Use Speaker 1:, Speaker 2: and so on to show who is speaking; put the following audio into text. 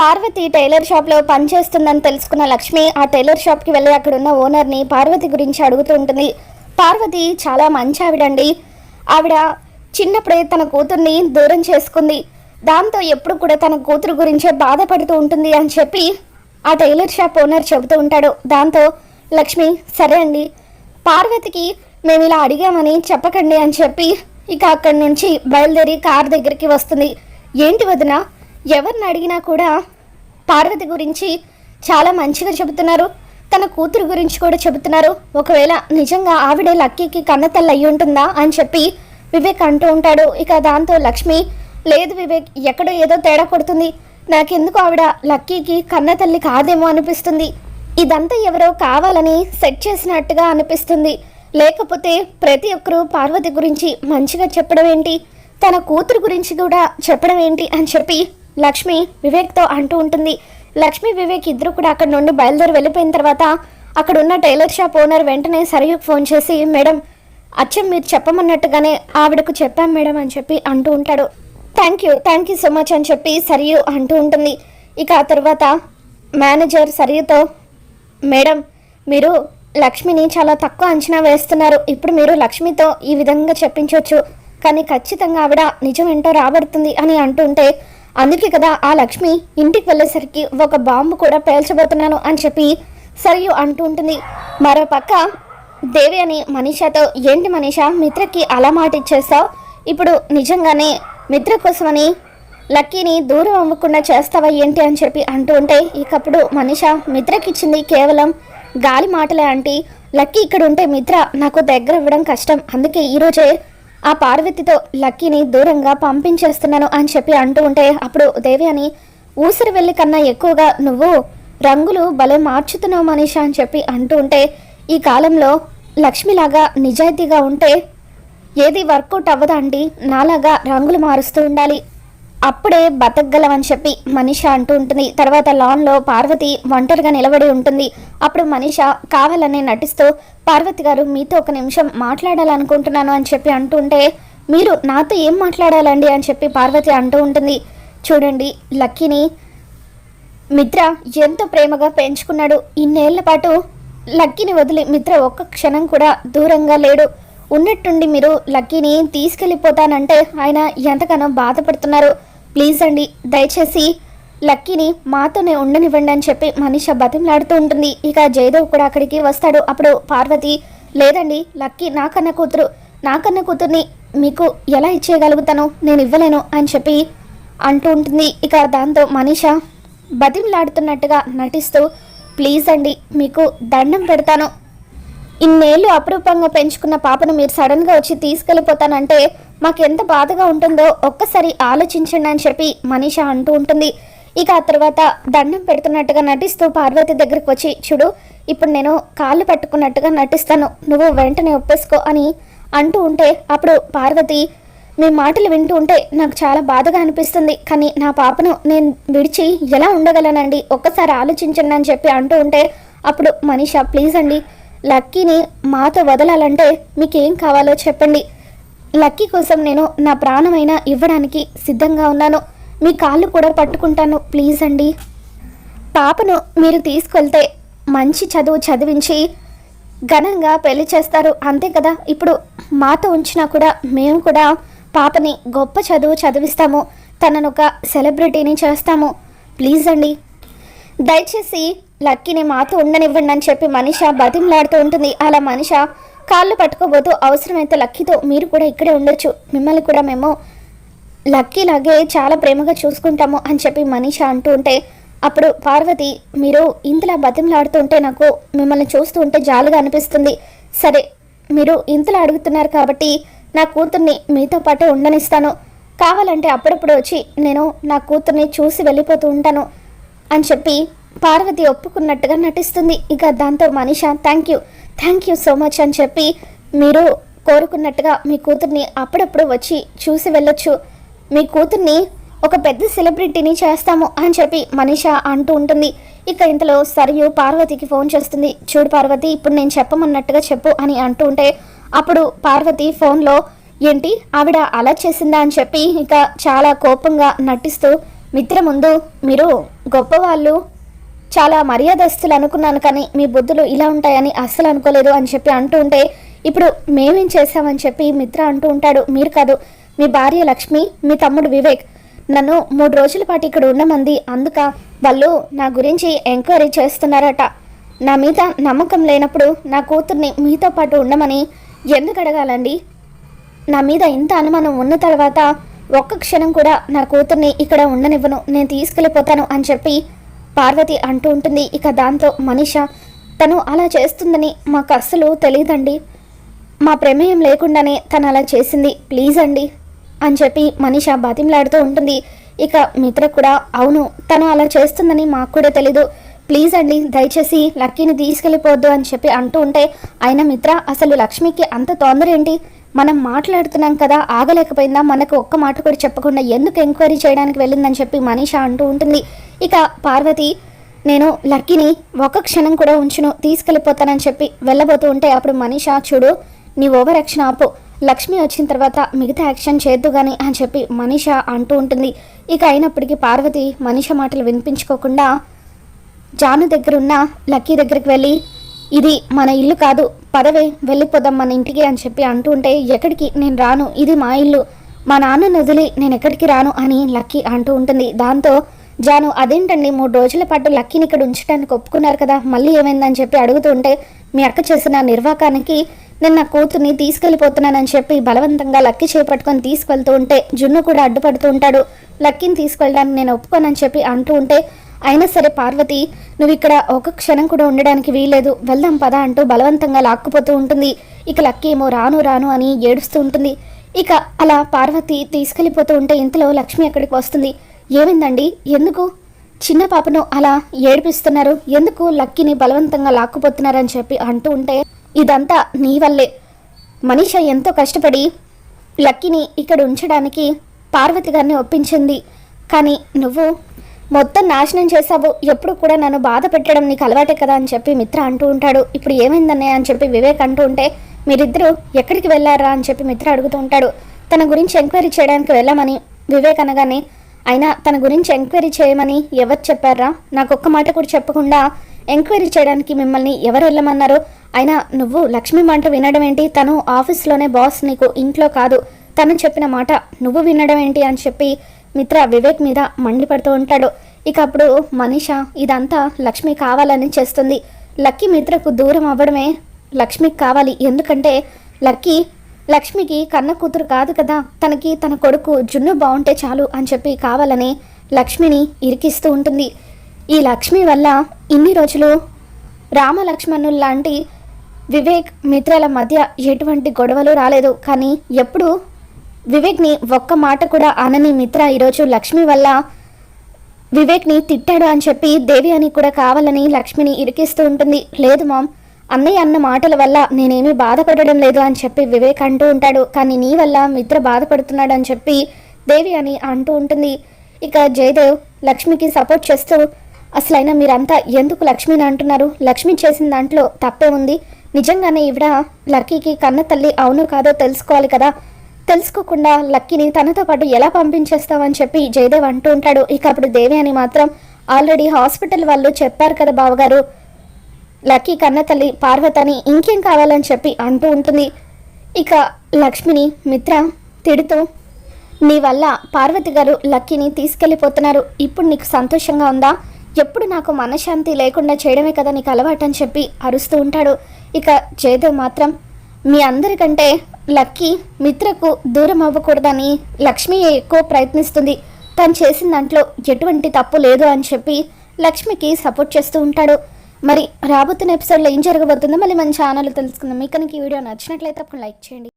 Speaker 1: Parvati tailor షాప్లో పనిచేస్తుందని తెలుసుకున్న లక్ష్మి ఆ టైలర్ షాప్కి వెళ్ళి అక్కడ ఉన్న ఓనర్ని పార్వతి గురించి అడుగుతూ ఉంటుంది. పార్వతి చాలా మంచి ఆవిడండి. ఆవిడ చిన్నప్పుడే తన కూతుర్ని దూరం చేసుకుంది. దాంతో ఎప్పుడు కూడా తన కూతురు గురించే బాధపడుతూ ఉంటుంది అని చెప్పి ఆ టైలర్ షాప్ ఓనర్ చెబుతూ ఉంటాడు. దాంతో లక్ష్మి సరే అండి. పార్వతికి మేము ఇలా అడిగామని చెప్పకండి అని చెప్పి ఇక అక్కడి నుంచి బయలుదేరి కార్ దగ్గరికి వస్తుంది. ఏంటి వదిన? ఎవరిని అడిగినా కూడా పార్వతి గురించి చాలా మంచిగా చెబుతున్నారు. తన కూతురు గురించి కూడా చెబుతున్నారు. ఒకవేళ నిజంగా ఆవిడే లక్కీకి కన్నతల్లి అయి ఉంటుందా అని చెప్పి వివేక్ అంటూ ఉంటాడు. ఇక దాంతో లక్ష్మి లేదు వివేక్ ఎక్కడో ఏదో తేడా కొడుతుంది. నాకెందుకు ఆవిడ లక్కీకి కన్నతల్లి కాదేమో అనిపిస్తుంది. ఇదంతా ఎవరో కావాలని సెట్ చేసినట్టుగా అనిపిస్తుంది. లేకపోతే ప్రతి ఒక్కరూ పార్వతి గురించి మంచిగా చెప్పడం ఏంటి? తన కూతురు గురించి కూడా చెప్పడం ఏంటి అని చెప్పి లక్ష్మి వివేక్తో అంటూ ఉంటుంది. లక్ష్మి వివేక్ ఇద్దరు కూడా అక్కడ నుండి బయలుదేరి వెళ్ళిపోయిన తర్వాత అక్కడ ఉన్న టైలర్ షాప్ ఓనర్ వెంటనే సరియుకు ఫోన్ చేసి మేడం అచ్చం మీరు చెప్పమన్నట్టుగానే ఆవిడకు చెప్పాం మేడం అని చెప్పి అంటూ ఉంటాడు. Thank you thank you so much అని చెప్పి సరియు అంటూ ఉంటుంది. ఇక ఆ తర్వాత మేనేజర్ సరియుతో మేడం మీరు లక్ష్మిని చాలా తక్కువ అంచనా వేస్తున్నారు. ఇప్పుడు మీరు లక్ష్మితో ఈ విధంగా చెప్పించవచ్చు కానీ ఖచ్చితంగా ఆవిడ నిజం ఏంటో రాబడుతుంది అని అంటుంటే అందుకే కదా ఆ లక్ష్మి ఇంటికి వెళ్ళేసరికి ఒక బాంబు కూడా పేల్చబోతున్నాను అని చెప్పి సరియు అంటూ ఉంటుంది. మరో పక్క దేవి అని మనీషాతో ఏంటి మనీషా మిత్రకి అలా మాట ఇచ్చేస్తావు? ఇప్పుడు నిజంగానే మిత్ర కోసమని లక్కీని దూరం అవ్వకుండా చేస్తావా ఏంటి? అని చెప్పి అంటూ ఉంటే ఇకప్పుడు మనిష మిత్రకిచ్చింది కేవలం గాలి మాటలే అంటే లక్కీ ఇక్కడ ఉంటే మిత్ర నాకు దగ్గర ఇవ్వడం కష్టం. అందుకే ఈరోజే ఆ పార్వతితో లక్కీని దూరంగా పంపించేస్తున్నాను అని చెప్పి అంటూ ఉంటే అప్పుడు దేవి అని ఊసిరి వెళ్ళి కన్నా ఎక్కువగా నువ్వు రంగులు భలే మార్చుతున్నావు మనీష అని చెప్పి అంటూ ఉంటే ఈ కాలంలో లక్ష్మిలాగా నిజాయితీగా ఉంటే ఏది వర్కౌట్ అవ్వదా అండి? నాలాగా రంగులు మారుస్తూ ఉండాలి. అప్పుడే బతకగలమని చెప్పి మనిష అంటూ ఉంటుంది. తర్వాత లాన్లో పార్వతి ఒంటరిగా నిలబడి ఉంటుంది. అప్పుడు మనిష కావాలని నటిస్తూ పార్వతి గారు మీతో ఒక నిమిషం మాట్లాడాలనుకుంటున్నాను అని చెప్పి అంటూ ఉంటే మీరు నాతో ఏం మాట్లాడాలండి అని చెప్పి పార్వతి అంటూ ఉంటుంది. చూడండి లక్కీని మిత్ర ఎంతో ప్రేమగా పెంచుకున్నాడు. ఇన్నేళ్ళ పాటు లక్కీని వదిలి మిత్ర ఒక్క క్షణం కూడా దూరంగా లేడు. ఉన్నట్టుండి మీరు లక్కీని తీసుకెళ్ళిపోతానంటే ఆయన ఎంతగానో బాధపడుతున్నారు. ప్లీజ్ అండి దయచేసి లక్కీని మాతోనే ఉండనివ్వండి అని చెప్పి మనిష బతిమలాడుతూ ఉంటుంది. ఇక జయదేవ్ కూడా అక్కడికి వస్తాడు. అప్పుడు పార్వతి లేదండి లక్కీ నాకన్న కూతురు నాకన్న కూతుర్ని మీకు ఎలా ఇచ్చేయగలుగుతాను? నేను ఇవ్వలేను అని చెప్పి అంటూ ఉంటుంది. ఇక దాంతో మనీష బతిమలాడుతున్నట్టుగా నటిస్తూ ప్లీజ్ అండి మీకు దండం పెడతాను. ఇన్నేళ్ళు అపురూపంగా పెంచుకున్న పాపను మీరు సడన్గా వచ్చి తీసుకెళ్ళిపోతానంటే మాకు ఎంత బాధగా ఉంటుందో ఒక్కసారి ఆలోచించండి అని చెప్పి మనీష అంటూ ఉంటుంది. ఇక ఆ తర్వాత దండం పెడుతున్నట్టుగా నటిస్తూ పార్వతి దగ్గరికి వచ్చి చూడు ఇప్పుడు నేను కాళ్ళు పట్టుకున్నట్టుగా నటిస్తాను. నువ్వు వెంటనే ఒప్పేసుకో అని అంటూ ఉంటే అప్పుడు పార్వతి మీ మాటలు వింటూ ఉంటే నాకు చాలా బాధగా అనిపిస్తుంది. కానీ నా పాపను నేను విడిచి ఎలా ఉండగలనండి? ఒక్కసారి ఆలోచించండి అని చెప్పి అంటూ ఉంటే అప్పుడు మనీషా ప్లీజ్ అండి లక్కీని మాతో వదలాలంటే మీకేం కావాలో చెప్పండి. లక్కీ కోసం నేను నా ప్రాణమైనా ఇవ్వడానికి సిద్ధంగా ఉన్నాను. మీ కాళ్ళు కూడా పట్టుకుంటాను. ప్లీజ్ అండి. పాపను మీరు తీసుకెళ్తే మంచి చదువు చదివించి ఘనంగా పెళ్ళి చేస్తారు. అంతే కదా? ఇప్పుడు మాతో ఉంచినా కూడా మేము కూడా పాపని గొప్ప చదువు చదివిస్తాము. తనను ఒక సెలబ్రిటీని చేస్తాము. ప్లీజ్ అండి. దయచేసి లక్కీని మాతో ఉండనివ్వండి అని చెప్పి మనిష బతిమలాడుతూ ఉంటుంది. అలా మనిష కాళ్ళు పట్టుకోబోతూ అవసరమైతే లక్కీతో మీరు కూడా ఇక్కడే ఉండొచ్చు. మిమ్మల్ని కూడా మేము లక్కీలాగే చాలా ప్రేమగా చూసుకుంటాము అని చెప్పి మనీష అంటూ ఉంటే అప్పుడు పార్వతి మీరు ఇంతలా బతిమలాడుతుంటే నాకు మిమ్మల్ని చూస్తూ ఉంటే జాలుగా అనిపిస్తుంది. సరే మీరు ఇంతలా అడుగుతున్నారు కాబట్టి నా కూతుర్ని మీతో పాటే ఉండనిస్తాను. కావాలంటే అప్పుడప్పుడు వచ్చి నేను నా కూతుర్ని చూసి వెళ్ళిపోతూ ఉంటాను అని చెప్పి పార్వతి ఒప్పుకున్నట్టుగా నటిస్తుంది. ఇక దాంతో Manisha thank you. Thank you so much అని చెప్పి మీరు కోరుకున్నట్టుగా మీ కూతుర్ని అప్పుడప్పుడు వచ్చి చూసి వెళ్ళొచ్చు. మీ కూతుర్ని ఒక పెద్ద సెలబ్రిటీని చేస్తాము అని చెప్పి మనిష అంటూ ఉంటుంది. ఇక ఇంతలో సరియు పార్వతికి ఫోన్ చేస్తుంది. చూడు పార్వతి ఇప్పుడు నేను చెప్పమన్నట్టుగా చెప్పు అని అంటూ ఉంటే అప్పుడు పార్వతి ఫోన్లో ఏంటి ఆవిడ అలా చేసిందా? అని చెప్పి ఇక చాలా కోపంగా నటిస్తూ మిత్ర ముందు మీరు గొప్పవాళ్ళు చాలా మర్యాదస్తులు అనుకున్నాను కానీ మీ బుద్ధులు ఇలా ఉంటాయని అస్సలు అనుకోలేదు అని చెప్పి అంటూ ఉంటే ఇప్పుడు మేమేం చేశామని చెప్పి మిత్ర అంటూ ఉంటాడు. మీరు కాదు మీ భార్య లక్ష్మి మీ తమ్ముడు వివేక్. నన్ను మూడు రోజుల పాటు ఇక్కడ ఉండమంది. అందుక వాళ్ళు నా గురించి ఎంక్వైరీ చేస్తున్నారట. నా మీద నమ్మకం లేనప్పుడు నా కూతుర్ని మీతో పాటు ఉండమని ఎందుకు అడగాలండి? నా మీద ఇంత అనుమానం ఉన్న తర్వాత ఒక్క క్షణం కూడా నా కూతుర్ని ఇక్కడ ఉండనివ్వను. నేను తీసుకెళ్ళిపోతాను అని చెప్పి పార్వతి అంటూ ఉంటుంది. ఇక దాంతో మనిష తను అలా చేస్తుందని మాకు అస్సలు తెలియదండి మా ప్రమేయం లేకుండానే తను అలా చేసింది. ప్లీజ్ అండి అని చెప్పి మనిష బతిమలాడుతూ ఉంటుంది. ఇక మిత్ర కూడా అవును తను అలా చేస్తుందని మాకు కూడా తెలీదు. ప్లీజ్ అండి దయచేసి లక్కీని తీసుకెళ్ళిపోవద్దు అని చెప్పి అంటూ ఉంటే ఆయన మిత్ర అసలు లక్ష్మికి అంత తొందర ఏంటి? మనం మాట్లాడుతున్నాం కదా ఆగలేకపోయిందా? మనకు ఒక్క మాట కూడా చెప్పకుండా ఎందుకు ఎంక్వైరీ చేయడానికి వెళ్ళిందని చెప్పి మనీష అంటూ ఉంటుంది. ఇక పార్వతి నేను లక్కీని ఒక క్షణం కూడా ఉంచును తీసుకెళ్ళిపోతానని చెప్పి వెళ్ళబోతూ ఉంటే అప్పుడు మనీష చూడు నీ ఓవర్ యాక్షన్ ఆపు. లక్ష్మి వచ్చిన తర్వాత మిగతా యాక్షన్ చేద్దు గాని అని చెప్పి మనీష అంటూ ఉంటుంది. ఇక అయినప్పటికీ పార్వతి మనీష మాటలు వినిపించుకోకుండా జాను దగ్గరున్న లక్కీ దగ్గరికి వెళ్ళి ఇది మన ఇల్లు కాదు పదవే వెళ్ళిపోదాం మన ఇంటికి అని చెప్పి అంటూ ఉంటే ఎక్కడికి? నేను రాను. ఇది మా ఇల్లు. మా నాన్న వదిలి నేను ఎక్కడికి రాను అని లక్కీ అంటూ ఉంటుంది. దాంతో జాను అదేంటండి? మూడు రోజుల పాటు లక్కీని ఇక్కడ ఉంచడానికి ఒప్పుకున్నారు కదా. మళ్ళీ ఏమైందని చెప్పి అడుగుతూ ఉంటే మీ అక్క చేసిన నిర్వాకానికి నేను నా కూతుర్ని తీసుకెళ్ళిపోతున్నానని చెప్పి బలవంతంగా లక్కీ చేపట్టుకొని తీసుకెళ్తూ ఉంటే జున్ను కూడా అడ్డుపడుతూ ఉంటాడు. లక్కీని తీసుకెళ్ళడానికి నేను ఒప్పుకోనని చెప్పి అంటూ ఉంటే అయినా సరే పార్వతి నువ్వు ఇక్కడ ఒక క్షణం కూడా ఉండడానికి వీల్లేదు. వెళ్దాం పద అంటూ బలవంతంగా లాక్కుపోతూ ఉంటుంది. ఇక లక్కీ ఏమో రాను రాను అని ఏడుస్తూ ఉంటుంది. ఇక అలా పార్వతి తీసుకెళ్ళిపోతూ ఉంటే ఇంతలో లక్ష్మి అక్కడికి వస్తుంది. ఏమైందండి? ఎందుకు? చిన్న పాపను అలా ఏడిపిస్తున్నారు. ఎందుకు లక్కీని బలవంతంగా లాక్కుపోతున్నారని చెప్పి అంటూ ఉంటే ఇదంతా నీ వల్లే. మనీష ఎంతో కష్టపడి లక్కీని ఇక్కడ ఉంచడానికి పార్వతి గారిని ఒప్పించింది. కానీ నువ్వు మొత్తం నాశనం చేసావు ఎప్పుడు కూడా నన్ను బాధ పెట్టడం నీకు అలవాటే కదా అని చెప్పి మిత్ర అంటూ ఉంటాడు. ఇప్పుడు ఏమైందన్నయ్య అని చెప్పి వివేక్ అంటూ ఉంటే మీరిద్దరూ ఎక్కడికి వెళ్ళారా అని చెప్పి మిత్ర అడుగుతూ ఉంటాడు. తన గురించి ఎంక్వైరీ చేయడానికి వెళ్ళామని వివేక్ అనగానే అయినా తన గురించి ఎంక్వైరీ చేయమని ఎవరు చెప్పారా? నాకు ఒక్క మాట కూడా చెప్పకుండా ఎంక్వైరీ చేయడానికి మిమ్మల్ని ఎవరు వెళ్ళమన్నారు? అయినా నువ్వు లక్ష్మి మాట వినడం ఏంటి? తను ఆఫీస్లోనే బాస్ నీకు ఇంట్లో కాదు. తను చెప్పిన మాట నువ్వు వినడం ఏంటి అని చెప్పి మిత్ర వివేక్ మీద మండిపడుతూ ఉంటాడు. ఇక అప్పుడు మనీష ఇదంతా లక్ష్మి కావాలని చేస్తుంది. లక్కీ మిత్రకు దూరం అవ్వడమే లక్ష్మికి కావాలి. ఎందుకంటే లక్కీ లక్ష్మికి కన్న కూతురు కాదు కదా. తనకి తన కొడుకు జున్ను బాగుంటే చాలు అని చెప్పి కావాలని లక్ష్మిని ఇరికిస్తూ ఉంటుంది. ఈ లక్ష్మి వల్ల ఇన్ని రోజులు రామలక్ష్మణులు లాంటి వివేక్ మిత్రల మధ్య ఎటువంటి గొడవలు రాలేదు. కానీ ఎప్పుడు వివేక్ని ఒక్క మాట కూడా ఆనని మిత్ర ఈరోజు లక్ష్మి వల్ల వివేక్ని తిట్టాడు అని చెప్పి దేవి అని కూడా కావాలని లక్ష్మిని ఇరికిస్తూ ఉంటుంది. లేదు మామ్ అన్నయ్య అన్న మాటల వల్ల నేనేమీ బాధపడడం లేదు అని చెప్పి వివేక్ అంటూ ఉంటాడు. కానీ నీ వల్ల మిత్ర బాధపడుతున్నాడు అని చెప్పి దేవి అని అంటూ ఉంటుంది. ఇక జయదేవ్ లక్ష్మికి సపోర్ట్ చేస్తూ అసలైనా మీరంతా ఎందుకు లక్ష్మిని అంటున్నారు? లక్ష్మి చేసిన దాంట్లో తప్పే ఉంది. నిజంగానే ఈవిడ లక్కీకి కన్న తల్లి అవును కాదో తెలుసుకోవాలి కదా. తెలుసుకోకుండా లక్కీని తనతో పాటు ఎలా పంపించేస్తావని చెప్పి జయదేవ్ అంటూ ఉంటాడు. ఇక అప్పుడు దేవి అని మాత్రం ఆల్రెడీ హాస్పిటల్ వాళ్ళు చెప్పారు కదా బావగారు. లక్కీ కన్న తల్లి పార్వతని ఇంకేం కావాలని చెప్పి అంటూ ఉంటుంది. ఇక లక్ష్మిని మిత్ర తిడుతూ నీ వల్ల పార్వతి గారు లక్కీని తీసుకెళ్ళిపోతున్నారు. ఇప్పుడు నీకు సంతోషంగా ఉందా? ఎప్పుడు నాకు మనశ్శాంతి లేకుండా చేయడమే కదా నీకు అలవాటు అని చెప్పి అరుస్తూ ఉంటాడు. ఇక జయదేవ్ మాత్రం మీ అందరికంటే లక్కీ మిత్రకు దూరం అవ్వకూడదని లక్ష్మి ఎక్కువ ప్రయత్నిస్తుంది. తను చేసిన దాంట్లో ఎటువంటి తప్పు లేదు అని చెప్పి లక్ష్మికి సపోర్ట్ చేస్తూ ఉంటాడు. మరి రాబోతున్న ఎపిసోడ్లో ఏం జరగబోతుందో మళ్ళీ మన ఛానల్ తెలుసుకుందాం. మీకు కనుక ఈ వీడియో నచ్చినట్లయితే అప్పుడు లైక్ చేయండి.